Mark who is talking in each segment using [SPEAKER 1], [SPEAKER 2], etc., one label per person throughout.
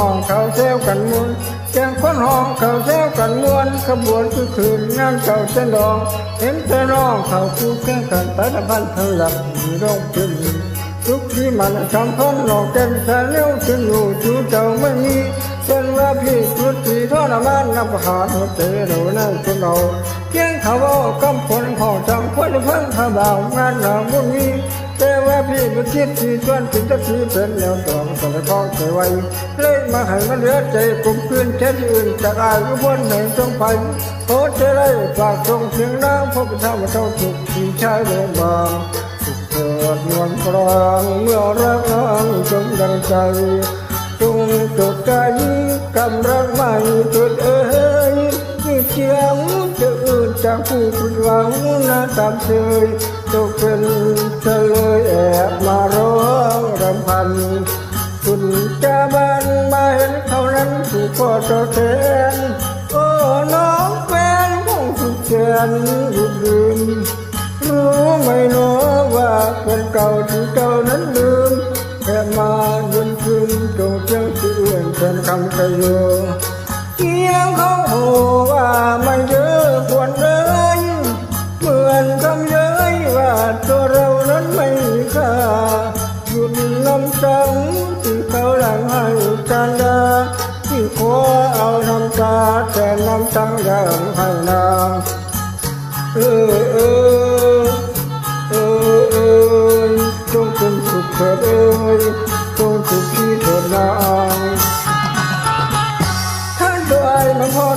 [SPEAKER 1] ห้องเขาเซลกันมวนแจ้งคนห้องเขาเซลกันมวนขบวนคือคืนงานเก่าเส้นดอง เห็นแต่น้องเขาคู่แข่งกันแต่ละพันเท่าหลับมีร้องเป็นทุกที่มันทำพ้นหลอกกันแสนเลี้ยวถึงอยู่จูเจ้าไม่มีเป็นว่าพี่ชุดที่ทรมานนับหาหัวใจเรานั่งคนเราเพียงเขาว่ากำพลของจังคนเพิ่งเขาบ่าวงานเราบุญมี แต่ว่าพี่ก็คิดที่ชวนถึงจะทีเป็นแนวตองแต่ละก้องใจไว้เลยมาให้มันเหลือใจกลุ่มเพื่อนแค่ที่อื่นจากอายก็บนไหนจงไปโอ้เจไรฝากส่งเสียงน้ำพบเท่าเท่าถูกที่ชายเดินมาสุขเกิดนวลกลางเมื่อรักน้องจงดังใจจงจดใจกำรักไม่จุดากผู้ผิดหวังนะตามเคยตกเป็นเธอเลยแอบมาร้องรำพันคุณจะบันมาเห็นเขานั้นถูกพ่อตะแทนโอ้น้องแฟนคงสุขแสนรุดลืมรู้ไหมเนาะว่าคนเก่าที่เจ้านั้นลืมแค่มาเดินคืนตรงเชียงที่อื่นเป็นคำกระโย เสียงเขาโหว่าไม่เยอะควรเลยเหมือนคำเย้ยว่าตัวเรานั้นไม่ค่าหยุดน้ำสังที่เขาหลังให้กันดาที่ขอเอาน้ำตาแต่น้ำตังยังให้นางเออเออเออเออจงเป็นสุขเถิดเอ้ย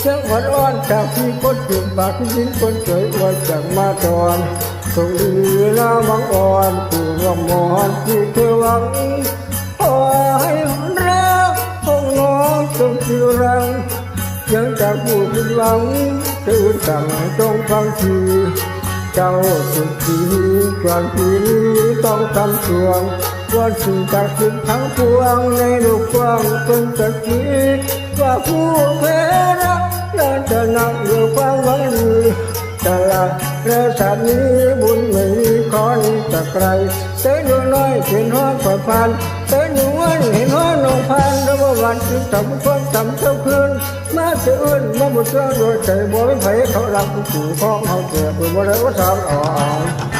[SPEAKER 1] เพื่อความจะรับคิดคนองผู้เดียวรักบุญเดียวให้เหี่ยวอับเต่าเขาบุมาคือหลังไม่ได้แต่ยังหูเอาได้สิไม่ขอนทากำลังจะนอมขอออกจงพรเสียงอ่อนอ่อนจากที่คนจุดปากยิ้มคนเฉยอวดจากมาตอนส่งดีน้าวังอ่อนผู้รำมอนที่เธอหวังขอให้รักของน้องจงชื่อรังยังจากผู้ผิดหวังตื่นสั่งจงฟังทีเจ้าสุดทีก่อนทีนี้ต้องทำสวงว่าสิ่งจากสิ่งทั้งปวงในโลกกว้างเป็นสักที ว่าผู้แพ้รักเราจะนับอยู่ความหวังดีตละเรือชาตินี้บุญไม่มีขอนี้จากใครเต้นดวงน้อยเห็นหัวผ่านผ่านเต้นดวงวันเห็นหัวนองผ่านระว่าวันที่ทำความจำเท่าคืนมาเสื่อนมาบุตรโดยใจบ่ไม่ไผเขารักผู้ของเขาเจ็บบ่ได้ว่าทางอ่อน